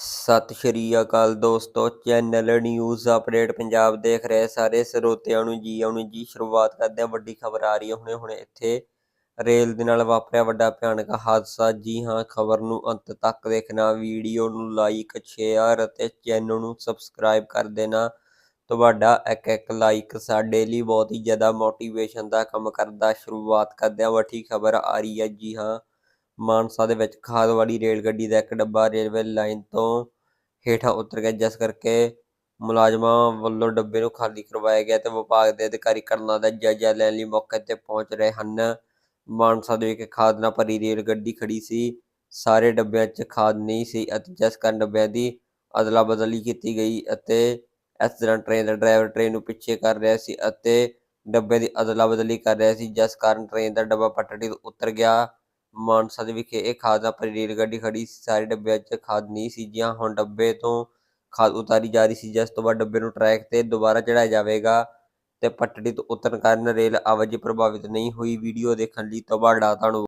ਸਤਿ ਸ਼੍ਰੀ ਅਕਾਲ ਦੋਸਤੋ, channel news update Punjab ਦੇਖ ਰਹੇ ਸਾਰੇ ਸਰੋਤਿਆਂ ਨੂੰ ਜੀ ਆਉਣ ਜੀ, ਸ਼ੁਰੂਆਤ ਕਰਦੇ ਹਾਂ, ਵੱਡੀ ਖਬਰ ਆ ਰਹੀ ਹੈ ਹੁਣੇ ਹੁਣੇ ਇੱਥੇ। ਰੇਲ ਦੇ ਨਾਲ ਵਾਪਰਿਆ ਵੱਡਾ ਭਿਆਨਕ ਹਾਦਸਾ। ਜੀ ਹਾਂ, ਖਬਰ ਨੂੰ ਅੰਤ ਤੱਕ ਦੇਖਣਾ, ਵੀਡੀਓ ਨੂੰ ਲਾਈਕ ਸ਼ੇਅਰ ਅਤੇ ਚੈਨਲ ਨੂੰ ਸਬਸਕ੍ਰਾਈਬ ਕਰ ਦੇਣਾ। ਤੁਹਾਡਾ ਇੱਕ ਇੱਕ ਲਾਈਕ ਸਾਡੇ ਲਈ ਬਹੁਤ ਹੀ ਜ਼ਿਆਦਾ ਮੋਟੀਵੇਸ਼ਨ ਦਾ ਕੰਮ ਕਰਦਾ। ਸ਼ੁਰੂਆਤ ਕਰਦੇ ਹਾਂ, ਵੱਡੀ ਖਬਰ ਆ ਰਹੀ ਹੈ। ਜੀ ਹਾਂ ਮਾਨਸਾ ਦੇ ਵਿੱਚ ਖਾਦ ਵਾਲੀ ਰੇਲ ਗੱਡੀ ਦਾ ਇੱਕ ਡੱਬਾ ਰੇਲਵੇ ਲਾਈਨ ਤੋਂ ਹੇਠਾਂ ਉਤਰ ਗਿਆ, ਜਿਸ ਕਰਕੇ ਮੁਲਾਜ਼ਮਾਂ ਵੱਲੋਂ ਡੱਬੇ ਨੂੰ ਖਾਲੀ ਕਰਵਾਇਆ ਗਿਆ ਤੇ ਵਿਭਾਗ ਦੇ ਅਧਿਕਾਰੀ ਘਟਨਾ ਦਾ ਜਾਇਜ਼ਾ ਲੈਣ ਲਈ ਮੌਕੇ ਤੇ ਪਹੁੰਚ ਰਹੇ ਹਨ। ਮਾਨਸਾ ਦੇ ਵਿੱਚ ਖਾਦ ਨਾਲ ਭਰੀ ਰੇਲ ਗੱਡੀ ਖੜੀ ਸੀ। ਸਾਰੇ ਡੱਬਿਆਂ 'ਚ ਖਾਦ ਨਹੀਂ ਸੀ ਅਤੇ ਜਿਸ ਕਾਰਨ ਡੱਬਿਆਂ ਦੀ ਅਦਲਾ ਬਦਲੀ ਕੀਤੀ ਗਈ ਅਤੇ ਇਸ ਤਰ੍ਹਾਂ ਟ੍ਰੇਨ ਦਾ ਡਰਾਈਵਰ ਟ੍ਰੇਨ ਨੂੰ ਪਿੱਛੇ ਕਰ ਰਿਹਾ ਸੀ ਅਤੇ ਡੱਬੇ ਦੀ ਅਦਲਾ ਬਦਲੀ ਕਰ ਰਿਹਾ ਸੀ, ਜਿਸ ਕਾਰਨ ਟ੍ਰੇਨ ਦਾ ਡੱਬਾ ਪਟੜੀ ਤੋਂ ਉਤਰ ਗਿਆ। ਮਾਨਸਾ ਦੇ ਵਿਖੇ ਇਹ ਖਾਦ ਨਾਲ ਭਰੀ ਰੇਲ ਗੱਡੀ ਖੜੀ ਸੀ। ਸਾਰੇ ਡੱਬਿਆਂ 'ਚ ਖਾਦ ਨਹੀਂ ਸੀ ਜਾਂ ਹੁਣ ਡੱਬੇ ਤੋਂ ਖਾਦ ਉਤਾਰੀ ਜਾ ਰਹੀ ਸੀ। ਜਿਸ ਤੋਂ ਬਾਅਦ ਡੱਬੇ ਨੂੰ ਟਰੈਕ ਤੇ ਦੁਬਾਰਾ ਚੜਾਇਆ ਜਾਵੇਗਾ ਤੇ ਪਟੜੀ ਤੋਂ ਉਤਰਨ ਕਾਰਨ ਰੇਲ ਆਵਾਜਾਈ ਪ੍ਰਭਾਵਿਤ ਨਹੀਂ ਹੋਈ। ਵੀਡੀਓ ਦੇਖਣ ਲਈ ਤੁਹਾਡਾ ਧੰਨਵਾਦ।